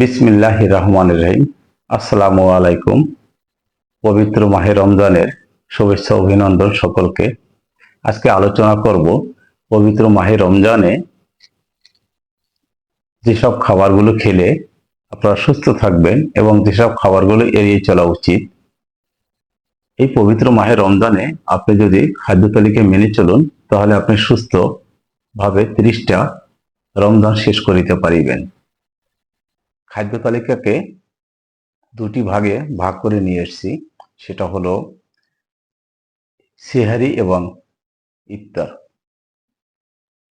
বিসমিল্লাহ রহমান রহিম। আসসালামু আলাইকুম। পবিত্র মাহে রমজানের শুভেচ্ছা, অভিনন্দন সকলকে। আজকে আলোচনা করব পবিত্র মাহে রমজানে যেসব খাবারগুলো খেলে আপনারা সুস্থ থাকবেন এবং যেসব খাবারগুলো এড়িয়ে চলা উচিত, এই পবিত্র মাহে রমজানে আপনি যদি খাদ্য তালিকা মেনে চলুন, তাহলে আপনি সুস্থ ভাবে ত্রিশটা রমজান শেষ করিতে পারিবেন। খাদ্য তালিকাকে দুটি ভাগে ভাগ করে নিয়ে এসেছি। সেটা হলো সিহারি এবং ইফতার।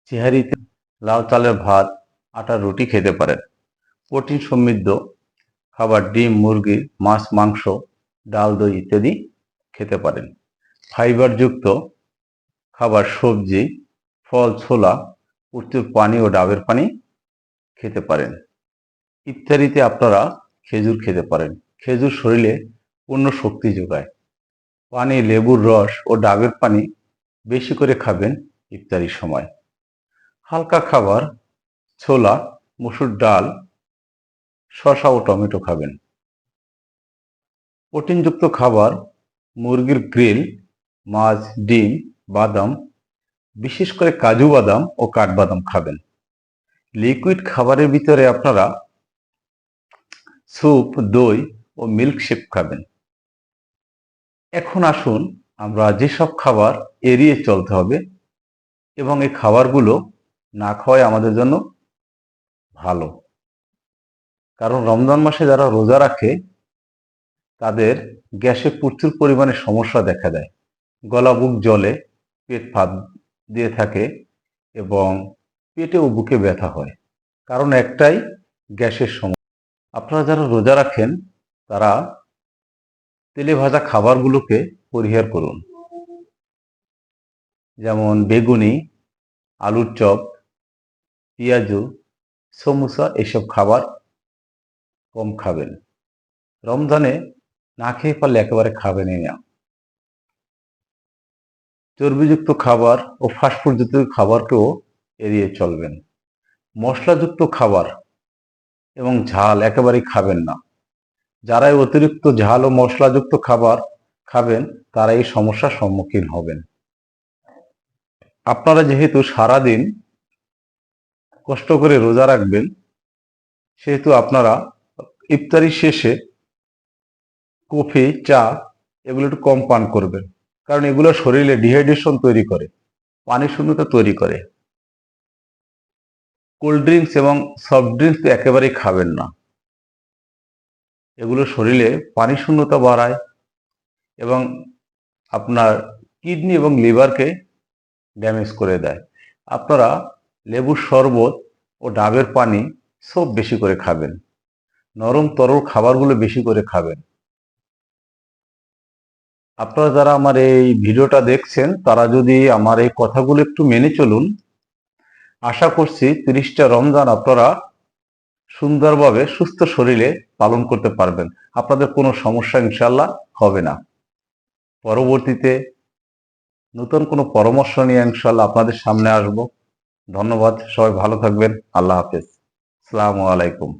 সিহারিতে লাল চালের ভাত আটার রুটি খেতে পারেন। প্রোটিন সমৃদ্ধ, খাবার ডিম, মুরগি, মাছ, মাংস, ডাল, দই ইত্যাদি খেতে পারেন। ফাইবারযুক্ত খাবার সবজি, ফল, ছোলা, প্রচুর পানি ও ডাবের পানি খেতে পারেন। ইত্যাদিতে আপনারা খেজুর খেতে পারেন। খেজুর শরীরে পূর্ণ শক্তি যোগায়। পানি, লেবুর রস ও ডাবের পানি বেশি করে খাবেন ইফতারির সময়। হালকা খাবার, ছোলা, মসুর ডাল, শসা ও টমেটো খাবেন। প্রোটিনযুক্ত খাবার, মুরগির গ্রিল, মাছ, ডিম, বাদাম, বিশেষ করে কাজু বাদাম ও কাঠবাদাম খাবেন। লিকুইড খাবারের ভিতরে আপনারা স্যুপ, দই ও মিল্ক শেক খাবেন। এখন আসুন আমরা যেসব খাবার এড়িয়ে চলতে হবে এবং এই খাবারগুলো না খাওয়াই আমাদের জন্য ভালো। কারণ রমজান মাসে যারা রোজা রাখে, তাদের গ্যাসে প্রচুর পরিমাণে সমস্যা দেখা দেয়। গলা, বুক জলে পেট ফাঁদ দিয়ে থাকে এবং পেটে ও বুকে ব্যথা হয়। কারণ একটাই, গ্যাসের সমস্যা। আপনারা যারা রোজা রাখেন, তারা তেলে ভাজা খাবারগুলোকে পরিহার করুন। যেমন বেগুনি, আলুর চপ, পেঁয়াজু, সমুসা এসব খাবার কম খাবেন। রমজানে না খেয়ে পারলে একেবারে খাবেনই না। চর্বিযুক্ত খাবার ও ফাস্টফুড জাতীয় খাবারকেও এড়িয়ে চলবেন। মশলাযুক্ত খাবার এবং ঝাল একেবারেই খাবেন না। যারা এই অতিরিক্ত ঝাল ও মশলাযুক্ত খাবার খাবেন তারা এই সমস্যার সম্মুখীন হবেন। আপনারা যেহেতু সারাদিন কষ্ট করে রোজা রাখবেন, সেহেতু আপনারা ইফতারি শেষে কফি, চা এগুলো একটু কম পান করবেন। কারণ এগুলো শরীরে ডিহাইড্রেশন তৈরি করে, পানি শূন্যতা তৈরি করে। কোল্ড ড্রিঙ্কস এবং সফট ড্রিঙ্কস তো একেবারেই খাবেন না। এগুলো শরীরে পানি শূন্যতা বাড়ায় এবং আপনার কিডনি এবং লিভারকে ড্যামেজ করে দেয়। আপনারা লেবুর শরবত ও ডাবের পানি সব বেশি করে খাবেন। নরম তরল খাবারগুলো বেশি করে খাবেন। আপনারা যারা আমার এই ভিডিওটা দেখছেন, তারা যদি আমার এই কথাগুলো একটু মেনে চলুন আশা করছি তিরিশটা রমজান আপনারা সুন্দরভাবে সুস্থ শরীরে পালন করতে পারবেন। আপনাদের কোনো সমস্যা ইনশাল্লাহ হবে না। পরবর্তীতে নতুন কোনো পরামর্শ নিয়ে ইনশাল্লাহ আপনাদের সামনে আসব। ধন্যবাদ, সবাই ভালো থাকবেন। আল্লাহ হাফেজ। আসসালামু আলাইকুম।